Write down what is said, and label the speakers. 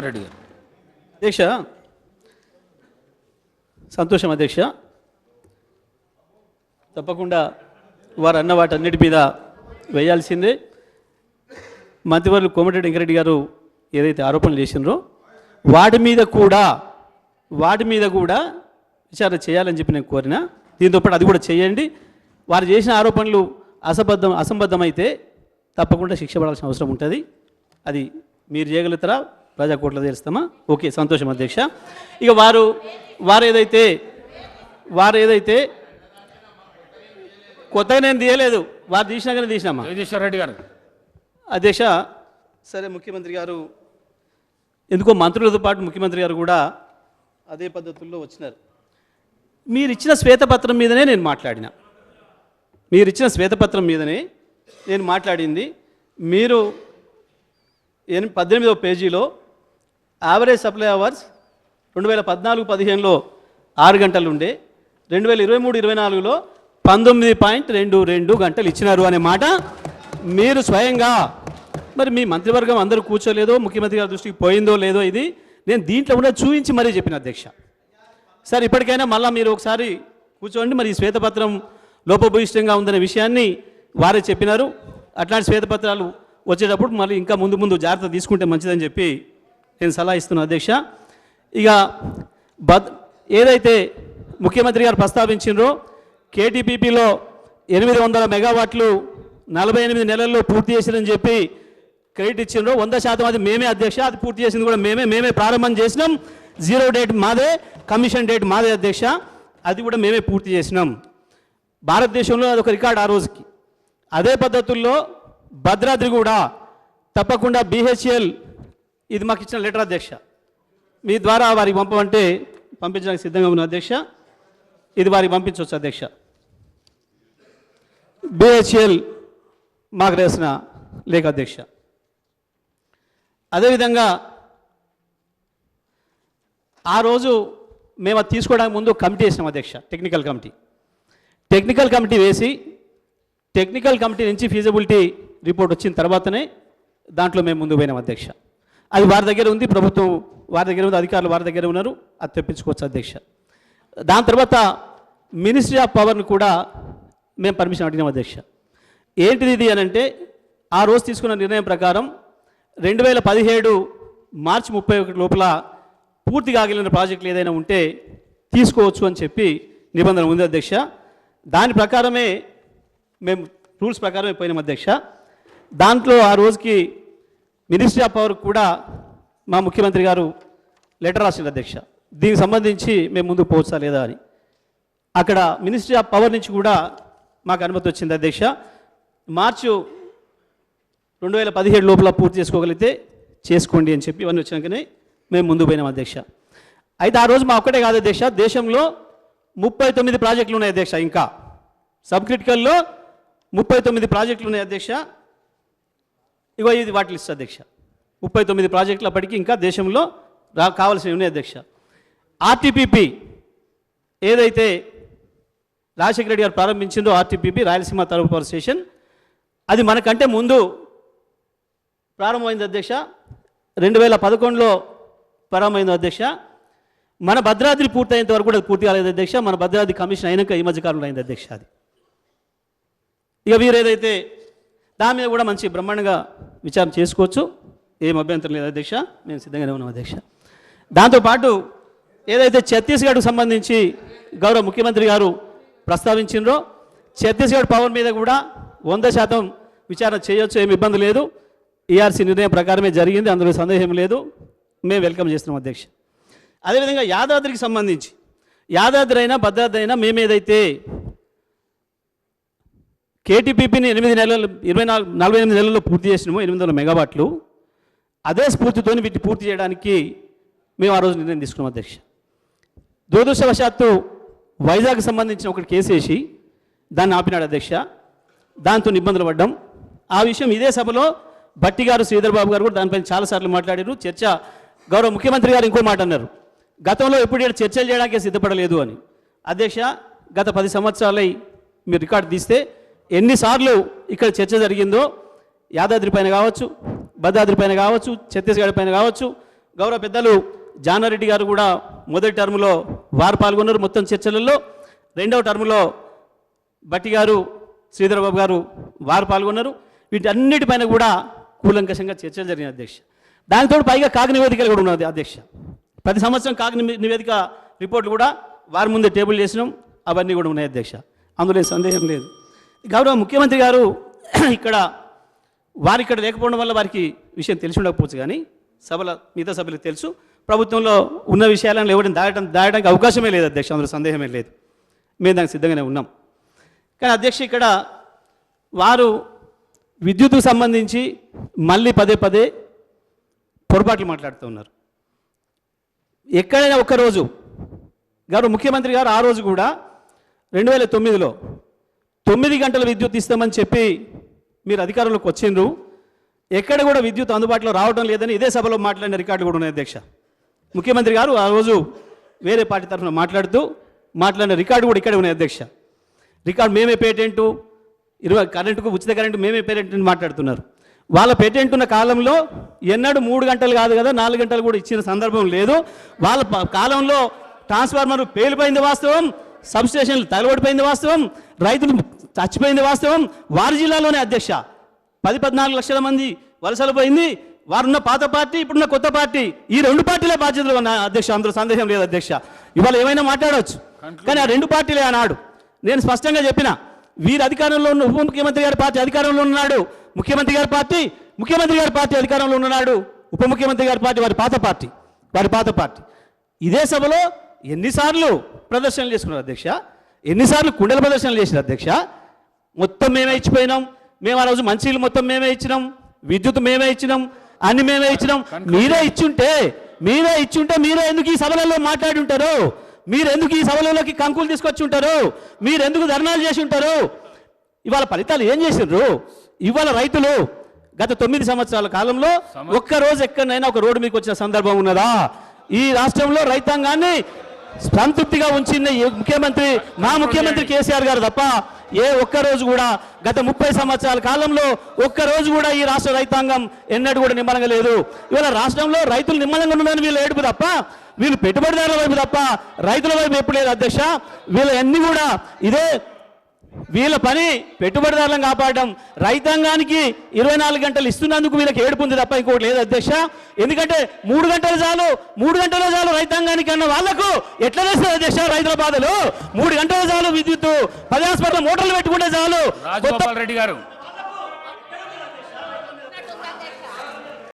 Speaker 1: రెడ్డి గారు.
Speaker 2: అధ్యక్ష సంతోషం అధ్యక్ష. తప్పకుండా వారు అన్న వాటన్నిటి మీద వేయాల్సిందే. మంత్రివర్లు కోమటిరెడ్డి వెంకరెడ్డి గారు ఏదైతే ఆరోపణలు చేసినారో వాటి మీద కూడా వాటి మీద కూడా విచారణ చేయాలని చెప్పి నేను కోరిన. దీంతో పాటు అది కూడా చేయండి. వారు చేసిన ఆరోపణలు అసబద్ధం అసంబద్ధమైతే తప్పకుండా శిక్ష పడాల్సిన అవసరం ఉంటుంది. అది మీరు చేయగలుగుతారా? ప్రజాకోట్లో తెలుస్తామా? ఓకే సంతోషం అధ్యక్ష. ఇక వారు వారు ఏదైతే వారు ఏదైతే కొత్తగా నేను తీయలేదు వారు తీసినాకనే తీసినామా?
Speaker 1: జగదీశ్వర్ రెడ్డి గారు.
Speaker 2: అధ్యక్ష సరే ముఖ్యమంత్రి గారు. ఎందుకో మంత్రులతో పాటు ముఖ్యమంత్రి గారు కూడా అదే పద్ధతుల్లో వచ్చినారు. మీరు ఇచ్చిన శ్వేతపత్రం మీదనే నేను మాట్లాడిన. మీరు ఇచ్చిన శ్వేతపత్రం మీదనే నేను మాట్లాడింది. మీరు ఎన్ పద్దెనిమిదవ పేజీలో యావరేజ్ సప్లై అవర్స్ రెండు వేల పద్నాలుగు పదిహేనులో ఆరు గంటలు ఉండే రెండు వేల ఇరవై మూడు ఇరవై నాలుగులో పంతొమ్మిది పాయింట్ రెండు రెండు గంటలు ఇచ్చినారు అనే మాట మీరు స్వయంగా మరి మీ మంత్రివర్గం అందరూ కూర్చోలేదో ముఖ్యమంత్రి గారి దృష్టికి పోయిందో లేదో ఇది నేను దీంట్లో కూడా చూపించి మరీ చెప్పిన అధ్యక్ష. సార్ ఇప్పటికైనా మళ్ళీ మీరు ఒకసారి కూర్చోండి మరి ఈ శ్వేతపత్రం లోపభూయిష్టంగా ఉందనే విషయాన్ని వారే చెప్పినారు. అట్లాంటి శ్వేతపత్రాలు వచ్చేటప్పుడు మళ్ళీ ఇంకా ముందు ముందు జాగ్రత్త తీసుకుంటే మంచిదని చెప్పి నేను సలహా ఇస్తున్నా అధ్యక్ష. ఇక బద్ ఏదైతే ముఖ్యమంత్రి గారు ప్రస్తావించినో కేటీపీపీలో ఎనిమిది వందల మెగావాట్లు నలభై ఎనిమిది నెలల్లో పూర్తి చేసిందని చెప్పి క్రెడిట్ ఇచ్చిండ్రు. వంద శాతం అది మేమే అధ్యక్ష అది పూర్తి చేసింది కూడా మేమే మేమే ప్రారంభం చేసినాం. జీరో డేట్ మాదే కమిషన్ డేట్ మాదే అధ్యక్ష అది కూడా మేమే పూర్తి చేసినాం. భారతదేశంలో అదొక రికార్డ్ ఆ రోజుకి. అదే పద్ధతుల్లో భద్రాద్రి కూడా తప్పకుండా బీహెచ్ఎల్ ఇది మాకు ఇచ్చిన లెటర్ అధ్యక్ష. మీ ద్వారా వారికి పంపమంటే పంపించడానికి సిద్ధంగా ఉన్న అధ్యక్ష. ఇది వారికి పంపించవచ్చు అధ్యక్ష. బిహెచ్ఎల్ మాకు రాసిన లేఖ అధ్యక్ష. అదేవిధంగా ఆ రోజు మేము అది తీసుకోవడానికి ముందు కమిటీ వేసినాం అధ్యక్ష టెక్నికల్ కమిటీ. టెక్నికల్ కమిటీ వేసి టెక్నికల్ కమిటీ నుంచి ఫీజిబిలిటీ రిపోర్ట్ వచ్చిన తర్వాతనే దాంట్లో మేము ముందు పోయినాం అధ్యక్ష. అది వారి దగ్గర ఉంది ప్రభుత్వం వారి దగ్గర ఉంది అధికారులు వారి దగ్గర ఉన్నారు అది తెప్పించుకోవచ్చు అధ్యక్ష. దాని తర్వాత మినిస్ట్రీ ఆఫ్ పవర్ని కూడా మేము పర్మిషన్ అడిగినాం అధ్యక్ష. ఏంటిది ఇది అని అంటే ఆ రోజు తీసుకున్న నిర్ణయం ప్రకారం రెండు వేల పదిహేడు మార్చి ముప్పై ఒకటి లోపల పూర్తి కాగలిగిన ప్రాజెక్టులు ఏదైనా ఉంటే తీసుకోవచ్చు అని చెప్పి నిబంధన ఉంది అధ్యక్ష. దాని ప్రకారమే మేము రూల్స్ ప్రకారమే పోయినాం అధ్యక్ష. దాంట్లో ఆ రోజుకి మినిస్ట్రీ ఆఫ్ పవర్ కూడా మా ముఖ్యమంత్రి గారు లెటర్ రాసింది అధ్యక్ష. దీనికి సంబంధించి మేము ముందుకు పోవచ్చా లేదా అని. అక్కడ మినిస్ట్రీ ఆఫ్ పవర్ నుంచి కూడా మాకు అనుమతి వచ్చింది అధ్యక్ష. మార్చు రెండు వేల పదిహేడు లోపల పూర్తి చేసుకోగలిగితే చేసుకోండి అని చెప్పి ఇవన్నీ వచ్చినాకనే మేము ముందు పోయినాం అధ్యక్ష. అయితే ఆ రోజు మా ఒక్కటే కాదు అధ్యక్ష దేశంలో ముప్పై తొమ్మిది ప్రాజెక్టులు ఉన్నాయి అధ్యక్ష ఇంకా. సబ్ క్రిటికల్లో ముప్పై తొమ్మిది ప్రాజెక్టులు ఉన్నాయి అధ్యక్ష. ఇగో ఇది వాటి లిస్ట్ అధ్యక్ష. ముప్పై తొమ్మిది ప్రాజెక్టులు అప్పటికి ఇంకా దేశంలో రా కావాల్సినవి ఉన్నాయి అధ్యక్ష. ఆర్టీపీపీ ఏదైతే రాజశేఖర రెడ్డి గారు ప్రారంభించిందో ఆర్టీపీపీ రాయలసీమ తరపు పవర్ స్టేషన్ అది మనకంటే ముందు ప్రారంభమైంది అధ్యక్ష. రెండు వేల పదకొండులో ప్రారంభమైంది అధ్యక్ష. మన భద్రాద్రి పూర్తయ్యేంత వరకు కూడా పూర్తి కాలేదు అధ్యక్ష. మన భద్రాద్రి కమిషన్ అయినాక ఈ మధ్యకాలంలో అయింది అధ్యక్ష అది. ఇక వీరు ఏదైతే దాని మీద కూడా మంచి బ్రహ్మాండంగా విచారణ చేసుకోవచ్చు. ఏం అభ్యంతరం లేదు అధ్యక్ష. మేము సిద్ధంగానే ఉన్నాం అధ్యక్ష. దాంతోపాటు ఏదైతే ఛత్తీస్గఢ్కు సంబంధించి గౌరవ ముఖ్యమంత్రి గారు ప్రస్తావించిండ్రో ఛత్తీస్గఢ్ పవన్ మీద కూడా వంద శాతం విచారణ చేయొచ్చు ఏమి ఇబ్బంది లేదు. ఈఆర్సీ నిర్ణయం ప్రకారమే జరిగింది అందులో సందేహం లేదు. మేము వెల్కమ్ చేస్తున్నాం అధ్యక్ష. అదేవిధంగా యాదాద్రికి సంబంధించి యాదాద్రి అయినా భద్రాద్రి అయినా మేము ఏదైతే కేటీపీపీని ఎనిమిది నెలలు ఇరవై నాలుగు నలభై ఎనిమిది నెలల్లో పూర్తి చేసినాము ఎనిమిది వందల మెగావాట్లు. అదే స్ఫూర్తితో వీటిని పూర్తి చేయడానికి మేము ఆ రోజు నిర్ణయం తీసుకున్నాం అధ్యక్ష. దురదృష్టవశాత్తు వైజాగ్ సంబంధించిన ఒకటి కేసు వేసి దాన్ని ఆపినాడు అధ్యక్ష. దాంతో ఇబ్బందులు పడ్డాం. ఆ విషయం ఇదే సభలో భట్టి గారు శ్రీధర్ బాబు గారు కూడా దానిపైన చాలాసార్లు మాట్లాడారు. చర్చ గౌరవ ముఖ్యమంత్రి గారు ఇంకో మాట అన్నారు. గతంలో ఎప్పుడు చర్చలు చేయడానికి సిద్ధపడలేదు అని. అధ్యక్ష గత పది సంవత్సరాలై మీరు రికార్డు తీస్తే ఎన్నిసార్లు ఇక్కడ చర్చ జరిగిందో యాదాద్రి పైన కావచ్చు భద్రాద్రి పైన కావచ్చు ఛత్తీస్గఢ్ పైన కావచ్చు గౌరవ పెద్దలు జానారెడ్డి గారు కూడా మొదటి టర్ములో వారు పాల్గొన్నారు మొత్తం చర్చలలో. రెండవ టర్ములో బట్టి గారు శ్రీధర్ బాబు గారు వారు పాల్గొన్నారు. వీటన్నిటిపైన కూడా కూలంకషంగా చర్చలు జరిగిన అధ్యక్ష. దానితో పైగా కాగ నివేదికలు కూడా ఉన్నది అధ్యక్ష. ప్రతి సంవత్సరం కాగ నివేదిక రిపోర్ట్లు కూడా వారి ముందే టేబుల్ చేసినాం. అవన్నీ కూడా ఉన్నాయి అధ్యక్ష. అందులో సందేహం లేదు. గౌరవ ముఖ్యమంత్రి గారు ఇక్కడ వారు ఇక్కడ లేకపోవడం వల్ల వారికి విషయం తెలిసి ఉండకపోవచ్చు కానీ సభల మిగతా సభలకు తెలుసు. ప్రభుత్వంలో ఉన్న విషయాలను ఎవరిని దాటం దాటడానికి అవకాశమే లేదు అధ్యక్ష అందులో సందేహమే లేదు. మేము దానికి సిద్ధంగానే ఉన్నాం. కానీ అధ్యక్ష ఇక్కడ వారు విద్యుత్కు సంబంధించి మళ్ళీ పదే పదే పొరపాట్లు మాట్లాడుతూ ఉన్నారు. ఎక్కడైనా ఒక్కరోజు గారు ముఖ్యమంత్రి గారు ఆ రోజు కూడా రెండు వేల తొమ్మిదిలో తొమ్మిది గంటల విద్యుత్ ఇస్తామని చెప్పి మీరు అధికారంలోకి వచ్చిండ్రు. ఎక్కడ కూడా విద్యుత్ అందుబాటులో రావడం లేదని ఇదే సభలో మాట్లాడిన రికార్డు కూడా ఉన్నాయి అధ్యక్ష. ముఖ్యమంత్రి గారు ఆ రోజు వేరే పార్టీ తరఫున మాట్లాడుతూ మాట్లాడిన రికార్డు కూడా ఇక్కడే ఉన్నాయి అధ్యక్ష. రికార్డు మేమే పేటెంటు ఇరవై కరెంటుకు ఉచిత కరెంటు మేమే పేటెంట్ అని మాట్లాడుతున్నారు. వాళ్ళ పేటెంట్ ఉన్న కాలంలో ఎన్నడూ మూడు గంటలు కాదు కదా నాలుగు గంటలు కూడా ఇచ్చిన సందర్భం లేదు. వాళ్ళ కాలంలో ట్రాన్స్ఫార్మర్ పేలిపోయింది వాస్తవం సబ్స్టేషన్లు తగలబడిపోయింది వాస్తవం రైతులు చచ్చిపోయింది వాస్తవం. వారి జిల్లాలోనే అధ్యక్ష. పది పద్నాలుగు లక్షల మంది వలసలు పోయింది. వారున్న పాత పార్టీ ఇప్పుడున్న కొత్త పార్టీ. ఈ రెండు పార్టీలే బాధ్యతలు ఉన్న అధ్యక్ష. అందులో సందేహం లేదు అధ్యక్ష. ఇవాళ ఏమైనా మాట్లాడవచ్చు కానీ ఆ రెండు పార్టీలే ఆనాడు. నేను స్పష్టంగా చెప్పిన వీరు అధికారంలో ఉన్న ఉప ముఖ్యమంత్రి గారి పార్టీ అధికారంలో ఉన్నాడు. ముఖ్యమంత్రి గారి పార్టీ ముఖ్యమంత్రి గారి పార్టీ అధికారంలో ఉన్నాడు. ఉప ముఖ్యమంత్రి గారి పార్టీ వారి పాత పార్టీ. వారి పాత పార్టీ. ఇదే సభలో ఎన్నిసార్లు ప్రదర్శనలు చేసుకున్నారు అధ్యక్ష. ఎన్నిసార్లు కుండల ప్రదర్శనలు చేశారు అధ్యక్ష. మొత్తం మేమే ఇచ్చిపోయినాం. మేము ఆ రోజు మంచినీళ్ళు మొత్తం మేమే ఇచ్చినాం. విద్యుత్ మేమే ఇచ్చినాం. అన్ని మేమే ఇచ్చినాం. మీరే ఇచ్చుంటే మీరే ఇచ్చుంటే మీరే ఎందుకు ఈ సభలలో మాట్లాడి ఉంటారు? మీరు ఎందుకు ఈ సభలలోకి కంకులు తీసుకొచ్చి ఉంటారు? మీరు ఎందుకు ధర్నాలు చేసి ఉంటారు? ఇవాళ ఫలితాలు ఏం చేసిండ్రు? ఇవాళ రైతులు గత తొమ్మిది సంవత్సరాల కాలంలో ఒక్క రోజు ఎక్కడైనా ఒక రోడ్డు మీకు వచ్చిన సందర్భం ఉన్నదా? ఈ రాష్ట్రంలో రైతాంగాన్ని సంతృప్తిగా ఉంచిన ఈ ముఖ్యమంత్రి మా ముఖ్యమంత్రి కేసీఆర్ గారు తప్ప ఏ ఒక్క రోజు కూడా గత ముప్పై సంవత్సరాల కాలంలో ఒక్క రోజు కూడా ఈ రాష్ట్ర రైతాంగం ఎన్నడూ కూడా నిమ్మలంగా లేదు. ఇవాళ రాష్ట్రంలో రైతులు నిమ్మలంగా ఉన్నారని వీళ్ళు ఏడుపు తప్ప వీళ్ళు పెట్టుబడిదారుల వైపు తప్ప రైతుల వైపు ఎప్పుడు లేదు అధ్యక్ష. వీళ్ళన్నీ కూడా ఇదే వీళ్ళ పని పెట్టుబడిదారులను కాపాడడం రైతాంగానికి ఇరవై నాలుగు గంటలు ఇస్తున్నందుకు వీళ్ళకి ఏడుపుంది తప్ప ఇంకోటి లేదు అధ్యక్ష. ఎందుకంటే మూడు గంటలు చాలు మూడు గంటలు చాలు రైతాంగానికి అన్న వాళ్ళకు ఎట్లా వేస్తారు అధ్యక్ష రైతుల బాధలు? మూడు గంటలు చాలు విద్యుత్ పది హాస్పిటల్ మోటార్లు పెట్టుకుంటే చాలు.
Speaker 1: రెడ్డి గారు